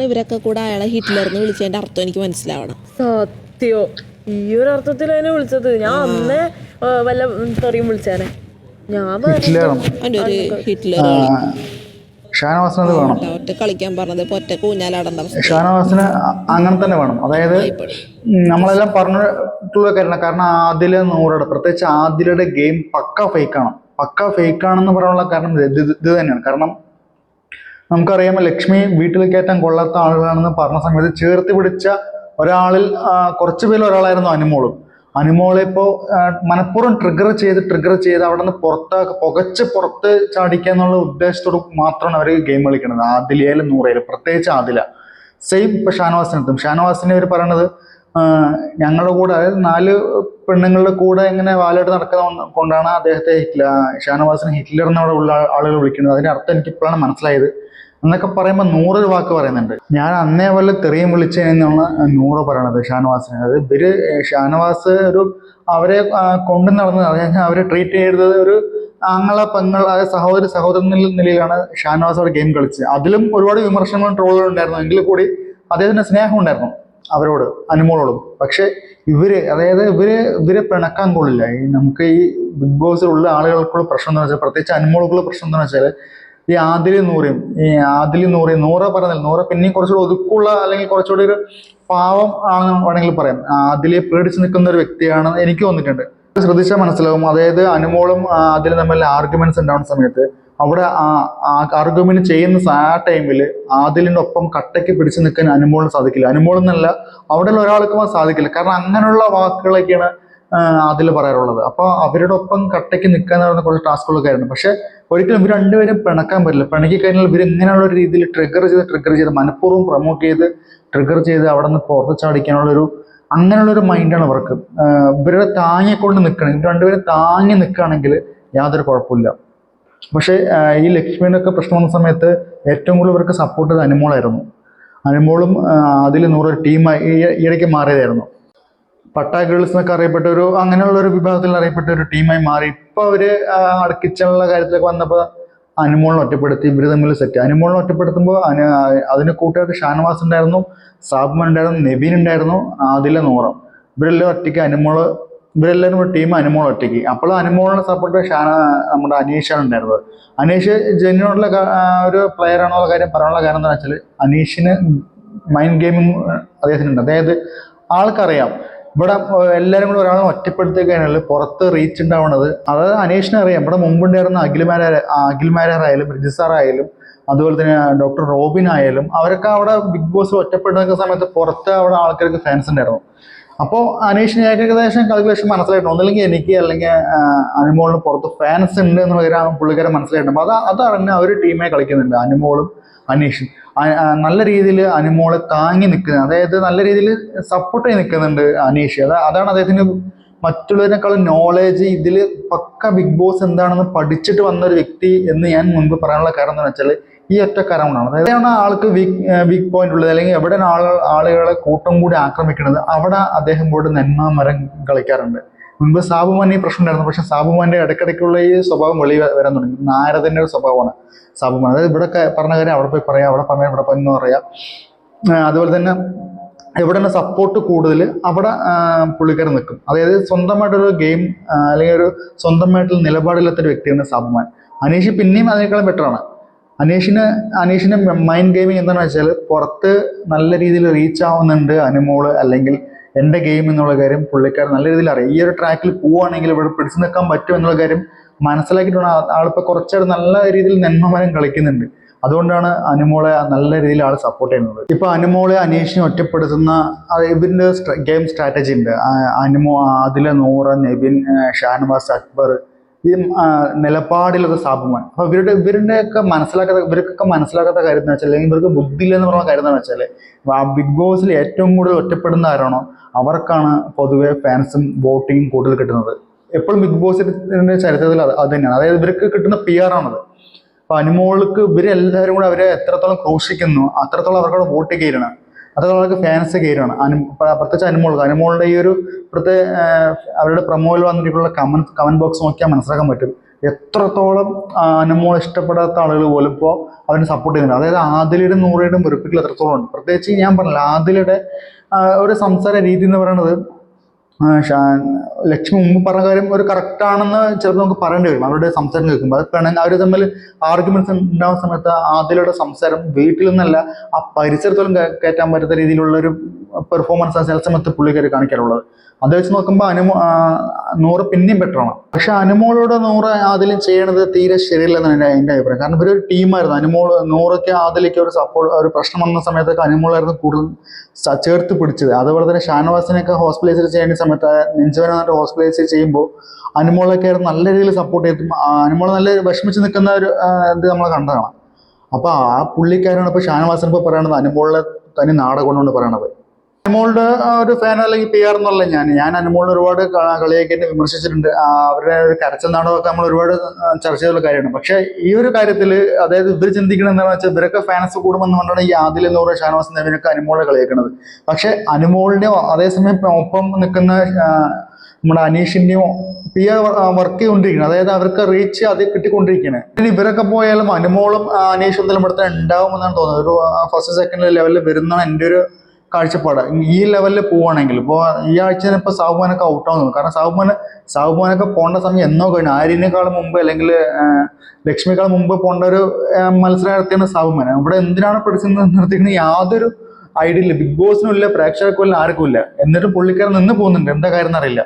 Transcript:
അതുകൊണ്ടാണ് ഇവരൊക്കെ കൂടെ അയാളെ ഹിറ്റ്ലർ എന്ന് വിളിച്ചതിന്റെ അർത്ഥം എനിക്ക് മനസ്സിലാവണം. സത്യോ. ഈ ഒരു അർത്ഥത്തിൽ അതിനെ വിളിച്ചത്. ഞാൻ അന്നേ വല്ല തെറിയും വിളിച്ചേനെ. ഞാൻ ഹിറ്റ്ലറാണ് ഒരു ഹിറ്റ്ലർ ഷാനവാസിന് അത് വേണം. ഒറ്റ കളിക്കാൻ പറഞ്ഞത് ഒറ്റ കൂഞ്ഞാലാടേണ്ട ഷാനവാസിന് അങ്ങനെ തന്നെ വേണം. അതായത് നമ്മളെല്ലാം പറഞ്ഞിട്ടുള്ള കാര്യമാണ്. കാരണം ആദില നൂറട പ്രത്യേകിച്ച് ആദിലയുടെ ഗെയിം പക്ക ഫേക്കാണ് പക്ക ഫേക്കാണെന്ന് പറയാനുള്ള കാരണം ഇത് തന്നെയാണ്. കാരണം നമുക്കറിയാം ലക്ഷ്മി വീട്ടിൽ കയറ്റാൻ കൊള്ളാത്ത ആളുകളാണെന്ന് പറഞ്ഞ സമയത്ത് ചേർത്ത് പിടിച്ച ഒരാളിൽ കുറച്ച് പേരിൽ ഒരാളായിരുന്നു അനുമോളും. അനുമോളെ ഇപ്പോൾ മനഃപൂർവം ട്രിഗർ ചെയ്ത് ട്രിഗർ ചെയ്ത് അവിടെ നിന്ന് പുറത്താക്ക പുകച്ച് പുറത്ത് ചാടിക്കുക എന്നുള്ള ഉദ്ദേശത്തോട് മാത്രമാണ് അവർ ഗെയിം കളിക്കുന്നത്. ആദിലയിലും നൂറയിലും പ്രത്യേകിച്ച് ആദില. സെയിം ഇപ്പൊ ഷാനവാസിനെത്തും ഷാനവാസിനെ അവർ പറയണത് ഞങ്ങളുടെ കൂടെ അതായത് നാല് പെണ്ണുങ്ങളുടെ കൂടെ ഇങ്ങനെ വാലായിട്ട് നടക്കുന്ന കൊണ്ടാണ് അദ്ദേഹത്തെ ഹിറ്റ്ല ഷാനവാസിനെ ഹിറ്റ്ലർ എന്നവിടെ ഉള്ള ആളുകൾ വിളിക്കുന്നത്. അതിന്റെ അർത്ഥം എനിക്ക് ഇപ്പോഴാണ് മനസ്സിലായത്. എന്നൊക്കെ പറയുമ്പോൾ നൂറൊരു വാക്ക് പറയുന്നുണ്ട്. ഞാൻ അന്നേ വല്ല തെറിയും വിളിച്ചതെന്നാണ് നൂറ് പറയണത് ഷാനവാസിനെ. അതായത് ഇവർ ഷാനവാസ് ഒരു അവരെ കൊണ്ടു നടന്നത് അതായത് അവരെ ട്രീറ്റ് ചെയ്തത് ഒരു ആങ്ങള പെങ്ങൾ അതായത് സഹോദരി സഹോദരൻ നിലയിലാണ് ഷാനവാസ് അവിടെ ഗെയിം കളിച്ചത്. അതിലും ഒരുപാട് വിമർശനങ്ങളും ട്രോളുകളും ഉണ്ടായിരുന്നു. എങ്കിൽ കൂടി അദ്ദേഹത്തിന് സ്നേഹം ഉണ്ടായിരുന്നു. അവരോട് അനുമോളോടും. പക്ഷെ ഇവർ അതായത് ഇവർ ഇവരെ പിണക്കാൻ കൊള്ളില്ല. ഈ നമുക്ക് ഈ ബിഗ് ബോസിലുള്ള ആളുകൾക്കുള്ള പ്രശ്നം എന്താണെന്ന് വെച്ചാൽ പ്രത്യേകിച്ച് അനുമോൾക്കുള്ള പ്രശ്നം എന്താണെന്ന് വെച്ചാൽ ഈ ആദിലി നൂറയും ഈ ആദിലി നൂറയും നൂറ പറഞ്ഞാൽ നൂറ പിന്നെയും കുറച്ചുകൂടി ഒതുക്കുള്ള അല്ലെങ്കിൽ കുറച്ചുകൂടി ഒരു പാവം ആണെന്ന് വേണമെങ്കിൽ പറയാം. ആദിലെ പേടിച്ച് നിൽക്കുന്ന ഒരു വ്യക്തിയാണ് എനിക്ക് തോന്നിയിട്ടുണ്ട്. ശ്രദ്ധിച്ചാൽ മനസ്സിലാവും. അതായത് അനുമോളും ആദിലും തമ്മിൽ ആർഗ്യുമെന്റ്സ് ഉണ്ടാവുന്ന സമയത്ത് അവിടെ ആ ആർഗ്യുമെന്റ് ചെയ്യുന്ന ആ ടൈമിൽ ആദിലിന്റെ ഒപ്പം കട്ടയ്ക്ക് പിടിച്ചു നിൽക്കാൻ അനുമോളിന് സാധിക്കില്ല. അനുമോളെന്നല്ല അവിടെയുള്ള ഒരാൾക്കും അത് സാധിക്കില്ല. കാരണം അങ്ങനെയുള്ള വാക്കുകളൊക്കെയാണ് അതിൽ പറയാറുള്ളത്. അപ്പോൾ അവരുടെ ഒപ്പം കട്ടയ്ക്ക് നിൽക്കുക എന്ന് പറയുന്ന കുറച്ച് ടാസ്കുകളൊക്കെ ആയിരുന്നു. പക്ഷെ ഒരിക്കലും ഇവർ രണ്ടുപേരും പിണക്കാൻ പറ്റില്ല. പിണക്കി കഴിഞ്ഞാൽ ഇവർ ഇങ്ങനെയുള്ള ഒരു രീതിയിൽ ട്രിഗർ ചെയ്ത് ട്രിഗർ ചെയ്ത് മനഃപൂർവം പ്രൊമോട്ട് ചെയ്ത് ട്രിഗർ ചെയ്ത് അവിടെ നിന്ന് പുറത്ത് ചാടിക്കാനുള്ള ഒരു അങ്ങനെയുള്ള ഒരു മൈൻഡാണ് അവർക്ക് ഇവരുടെ ഇവരെ താങ്ങിക്കൊണ്ട് നിൽക്കണം. ഇവർ രണ്ടുപേരും താങ്ങി നിൽക്കുകയാണെങ്കിൽ യാതൊരു കുഴപ്പമില്ല പക്ഷേ ഈ ലക്ഷ്മിയുടെയൊക്കെ പ്രശ്നം വന്ന സമയത്ത് ഏറ്റവും കൂടുതൽ ഇവർക്ക് സപ്പോർട്ട് ചെയ്ത് അനുമോളായിരുന്നു. അനുമോളും അതിൽ നൂറൊരു ടീമായി ഇടയ്ക്ക് മാറിയതായിരുന്നു. പട്ടാ ഗേൾസ് എന്നൊക്കെ അറിയപ്പെട്ട ഒരു അങ്ങനെയുള്ള ഒരു വിഭാഗത്തിൽ അറിയപ്പെട്ട ഒരു ടീമായി മാറി. ഇപ്പൊ അവർ കിച്ചണിലുള്ള കാര്യത്തിലൊക്കെ വന്നപ്പോൾ അനുമോളിനെ ഒറ്റപ്പെടുത്തി ഇവർ തമ്മിൽ സെറ്റ് അനുമോളിനെ ഒറ്റപ്പെടുത്തുമ്പോൾ അനു അതിന് കൂട്ടുകാർക്ക് ഷാനവാസ് ഉണ്ടായിരുന്നു സാബ്മൻ ഉണ്ടായിരുന്നു നെബീൻ ഉണ്ടായിരുന്നു ആദില നൂറം. ഇവരെല്ലാം ഒറ്റയ്ക്ക് അനുമോൾ ഇവരെല്ലാവരും ഒരു ടീം അനുമോൾ ഒറ്റയ്ക്ക്. അപ്പോൾ അനുമോളിനെ സപ്പോർട്ട് ഷാന നമ്മുടെ അനീഷാണ് ഉണ്ടായിരുന്നത്. അനീഷ് ജെന്യൂണുള്ള ഒരു പ്ലെയർ ആണോ കാര്യം പറയാനുള്ള കാരണം എന്താണെന്ന് വെച്ചാൽ അനീഷിന് മൈൻഡ് ഗെയിമിംഗ് അദ്ദേഹത്തിനുണ്ട്. അതായത് ആൾക്കറിയാം. ഇവിടെ എല്ലാവരും കൂടെ ഒരാളെ ഒറ്റപ്പെടുത്തി കഴിഞ്ഞാൽ പുറത്ത് റീച്ച് ഉണ്ടാവുന്നത് അതായത് അനീഷിനെ അറിയാം. ഇവിടെ മുമ്പുണ്ടായിരുന്ന അഖിൽമാര അഖിൽമാരായാലും ബ്രിജിസാറായാലും അതുപോലെ തന്നെ ഡോക്ടർ റോബിൻ ആയാലും അവരൊക്കെ അവിടെ ബിഗ് ബോസ് ഒറ്റപ്പെടുന്ന സമയത്ത് പുറത്ത് അവിടെ ആൾക്കാർക്ക് ഫാൻസ് ഉണ്ടായിരുന്നു. അപ്പോൾ അനീഷിന് ഏകദേശം കാൽക്കുലേഷൻ മനസ്സിലായിട്ടുണ്ട്. ഒന്നില്ലെങ്കിൽ എനിക്ക് അല്ലെങ്കിൽ അനുമോളിന് പുറത്ത് ഫാൻസ് ഉണ്ട് എന്ന് കാര്യം പുള്ളിക്കാരൻ മനസ്സിലായിട്ടുണ്ട്. അപ്പോൾ അത് അതറിഞ്ഞ് അവർ ടീമേ കളിക്കുന്നുണ്ട്. അനുമോളും അനീഷും. നല്ല രീതിയിൽ അനുമോളെ താങ്ങി നിൽക്കുന്നത് അതായത് നല്ല രീതിയിൽ സപ്പോർട്ട് ചെയ്ത് നിൽക്കുന്നുണ്ട് അനീഷ്. അത് അതാണ് അദ്ദേഹത്തിന് മറ്റുള്ളതിനേക്കാളും നോളേജ് ഇതിൽ പക്ക ബിഗ് ബോസ് എന്താണെന്ന് പഠിച്ചിട്ട് വന്ന ഒരു വ്യക്തി എന്ന് ഞാൻ മുൻപ് പറയാനുള്ള കാരണം എന്താണെന്ന് വെച്ചാൽ ഈ ഒറ്റ കാരണമാണ് അതായത് എവിടെയാണ് ആൾക്ക് വീക്ക് വീക്ക് പോയിന്റ് ഉള്ളത്? അല്ലെങ്കിൽ എവിടെയാണ് ആളുകൾ ആളുകളെ കൂട്ടം കൂടി ആക്രമിക്കുന്നത്? അവിടെ അദ്ദേഹം പോയിട്ട് നന്മ മരം കളിക്കാറുണ്ട്. മുൻപ് സാബുമാൻ ഈ പ്രശ്നം ഉണ്ടായിരുന്നു. പക്ഷെ സാബുമാന്റെ ഇടയ്ക്കിടയ്ക്കുള്ള ഈ സ്വഭാവം വെളി വരാൻ തുടങ്ങി. നാരദന്റെ ഒരു സ്വഭാവമാണ് സാബുമാൻ. അതായത് ഇവിടെ പറഞ്ഞ കാര്യം അവിടെ പോയി പറയാം. അവിടെ പറഞ്ഞാൽ ഇവിടെ എന്ന് പറയാം. അതുപോലെ തന്നെ എവിടെയാണ് സപ്പോർട്ട് കൂടുതൽ? അവിടെ പുള്ളിക്കാരൻ നിൽക്കും. അതായത് സ്വന്തമായിട്ടൊരു ഗെയിം അല്ലെങ്കിൽ ഒരു സ്വന്തമായിട്ടുള്ള നിലപാടില്ലാത്തൊരു വ്യക്തിയാണ് സാബുമാൻ. അനീഷ് പിന്നെയും അതിനേക്കാളും ബെറ്ററാണ് അനീഷിന് അനീഷിന് മൈൻഡ് ഗെയിമിംഗ് എന്താണെന്ന് വെച്ചാൽ പുറത്ത് നല്ല രീതിയിൽ റീച്ച് ആവുന്നുണ്ട് അനുമോൾ അല്ലെങ്കിൽ എന്റെ ഗെയിം എന്നുള്ള കാര്യം പുള്ളിക്കാരൻ നല്ല രീതിയിൽ അറിയാം. ഈ ഒരു ട്രാക്കിൽ പോവുകയാണെങ്കിൽ ഇവിടെ പിടിച്ചു നിൽക്കാൻ പറ്റും എന്നുള്ള കാര്യം മനസ്സിലാക്കിയിട്ടാണ് ആ- ആളിപ്പോൾ കുറച്ചായിട്ട് നല്ല രീതിയിൽ നന്മമരം കളിക്കുന്നുണ്ട്. അതുകൊണ്ടാണ് അനുമോളെ നല്ല രീതിയിൽ ആൾ സപ്പോർട്ട് ചെയ്യുന്നത്. ഇപ്പൊ അനുമോളെ അനീഷിനെ ഒറ്റപ്പെടുത്തുന്ന ഇവരിന്റെ ഗെയിം സ്ട്രാറ്റജി ഉണ്ട്. അനുമോ ആദില നൂറ് നെബിൻ ഷാൻവാസ് അക്ബർ ഈ നിലപാടിലൊക്കെ സാബുമാൻ അപ്പൊ ഇവരുടെ ഇവരുടെയൊക്കെ മനസ്സിലാക്കാത്ത ഇവർക്കൊക്കെ മനസ്സിലാക്കാത്ത കാര്യം എന്ന് വെച്ചാൽ ഇവർക്ക് ബുദ്ധിയില്ല എന്ന് പറയുന്ന കാര്യം എന്ന് വെച്ചാൽ ബിഗ് ബോസിൽ ഏറ്റവും കൂടുതൽ ഒറ്റപ്പെടുന്ന ആരാണോ അവർക്കാണ് പൊതുവെ ഫാൻസും വോട്ടിങ്ങും കൂടുതൽ കിട്ടുന്നത്. എപ്പോഴും ബിഗ് ബോസിന്റെ ചരിത്രത്തിൽ അത് അത് തന്നെയാണ്. അതായത് ഇവർക്ക് കിട്ടുന്ന പി ആർ ആണത്. അപ്പൊ അനുമോൾക്ക് ഇവരെല്ലാവരും കൂടെ അവരെ എത്രത്തോളം ക്രൂശിക്കുന്നു അത്രത്തോളം അവർക്ക് വോട്ട് കയറണം അത്രത്തോളം നമുക്ക് ഫാൻസ് കയറുകയാണ് അനു പ്ര- പ്രത്യേകിച്ച് അനുമോൾക്ക്. അനുമോളുടെ ഈ ഒരു പ്രത്യേക അവരുടെ പ്രൊമോയിൽ വന്നിട്ടുള്ള കമൻ കമന്റ് ബോക്സ് നോക്കിയാൽ മനസ്സിലാക്കാൻ പറ്റും. എത്രത്തോളം അനുമോൾ ഇഷ്ടപ്പെടാത്ത ആളുകൾ പോലും ഇപ്പോൾ അവരെ സപ്പോർട്ട് ചെയ്യുന്നുണ്ട്. അതായത് ആദിലയുടെ നൂറയുടെയും വെറുപ്പിക്കൽ എത്രത്തോളം ഉണ്ട്. പ്രത്യേകിച്ച് ഞാൻ പറഞ്ഞില്ല ആദിലയുടെ ഒരു സംസാര രീതി എന്ന് പറയുന്നത് ലക്ഷ്മി മുമ്പ് പറഞ്ഞ കാര്യം ഒരു കറക്റ്റ് ആണെന്ന് ചിലപ്പോൾ നമുക്ക് പറയേണ്ടി വരും. അവരുടെ സംസാരം കേൾക്കുമ്പോൾ അത് പിണങ്ങ അവർ തമ്മിൽ ആർഗ്യുമെന്റ്സ് ഉണ്ടാകുന്ന സമയത്ത് ആദിലയുടെ സംസാരം വീട്ടിൽ നിന്നല്ല ആ പരിസരത്തോളം കയറ്റാൻ പറ്റാത്ത രീതിയിലുള്ള ഒരു പെർഫോമൻസ് സെൽസ് സമയത്ത് പുള്ളിക്കാർ കാണിക്കാറുള്ളത്. അത് വെച്ച് നോക്കുമ്പോൾ അനുമോ നൂറ് പിന്നെയും ബെറ്ററാണ് പക്ഷെ അനുമോളോട് നൂറ് അതിലും ചെയ്യണത് തീരെ ശരിയല്ലെന്നാണ് എന്റെ എന്റെ അഭിപ്രായം. കാരണം ഇവരൊരു ടീമായിരുന്നു അനുമോൾ നൂറൊക്കെ അതിലേക്ക് ഒരു സപ്പോർട്ട് ഒരു പ്രശ്നം വന്ന സമയത്തൊക്കെ അനുമോളായിരുന്നു കൂടുതൽ ചേർത്ത് പിടിച്ചത്. അതുപോലെ തന്നെ ഷാനവാസിനെയൊക്കെ ഹോസ്പിറ്റലൈസ് ചെയ്യുന്ന സമയത്ത് നെഞ്ചുവന എന്നിട്ട് ഹോസ്പിറ്റലൈസ് ചെയ്യുമ്പോൾ അനുമോളൊക്കെ നല്ല രീതിയിൽ സപ്പോർട്ട് ചെയ്തു. അനുമോൾ നല്ല വിഷമിച്ച് നിൽക്കുന്ന ഒരു ഇത് നമ്മൾ കണ്ടതാണ്. അപ്പോൾ ആ പുള്ളിക്കാരാണ് ഇപ്പോൾ ഷാനവാസൻ ഇപ്പോൾ പറയണത്. അനുമോളിനെ തനി കൊണ്ടുകൊണ്ട് പറയണത്. അനുമോളുടെ ഒരു ഫാൻ അല്ലെങ്കിൽ പി ആർ എന്നുള്ള ഞാൻ. ഞാൻ അനുമോളിനെ ഒരുപാട് കളിയൊക്കെ വിമർശിച്ചിട്ടുണ്ട്. അവരുടെ ഒരു കരച്ചൽ നാടകമൊക്കെ നമ്മൾ ഒരുപാട് ചർച്ച ചെയ്തുള്ള കാര്യമാണ്. പക്ഷെ ഈ ഒരു കാര്യത്തിൽ അതായത് ഇവർ ചിന്തിക്കുന്നത് എന്താണെന്ന് വെച്ചാൽ ഇവരൊക്കെ ഫാൻസ് കൂടുമെന്ന് കൊണ്ടാണ് ഈ ആദിൽ എന്ന് പറയുന്ന ഷാനവാസ് നവീനൊക്കെ അനുമോളെ കളിയാക്കുന്നത് പക്ഷെ അനുമോളിനെയോ അതേസമയം ഒപ്പം നിൽക്കുന്ന നമ്മുടെ അനീഷിന്റെയോ പി ആർ വർക്ക് ചെയ്തുകൊണ്ടിരിക്കുന്നത് അതായത് അവർക്ക് റീച്ച് അത് കിട്ടിക്കൊണ്ടിരിക്കുകയാണ് ഇനി ഇവരൊക്കെ പോയാലും അനുമോളും അനീഷും എന്തെങ്കിലും ഇവിടുത്തെ ഉണ്ടാവുമെന്നാണ് തോന്നുന്നത്. ഒരു ഫസ്റ്റ് സെക്കൻഡ് ലെവലിൽ വരുന്ന എന്റെ ഒരു കാഴ്ചപ്പാട്. ഈ ലെവലിൽ പോവുകയാണെങ്കിൽ ഇപ്പോൾ ഈ ആഴ്ച ഇപ്പോൾ സാഹുമാനൊക്കെ ഔട്ടാകുന്നു കാരണം സാഹുമാൻ സാഹുമാനൊക്കെ പോകേണ്ട സമയം എന്നോ കഴിഞ്ഞു. ആര്യനേക്കാളും മുമ്പ് അല്ലെങ്കിൽ ലക്ഷ്മിക്കാൾ മുമ്പ് പോകേണ്ട ഒരു മത്സരാർത്ഥിയാണ് സാഹുമാൻ ഇവിടെ എന്തിനാണ് പിടിച്ച് നിർത്തിക്കുന്നത് യാതൊരു ഐഡിയ ഇല്ല. ബിഗ് ബോസിനും ഇല്ല പ്രേക്ഷകർക്കും ഇല്ല ആർക്കും ഇല്ല. എന്നിട്ടും പുള്ളിക്കാരൻ നിന്ന് പോകുന്നുണ്ട്. എന്താ കാര്യം എന്നറിയില്ല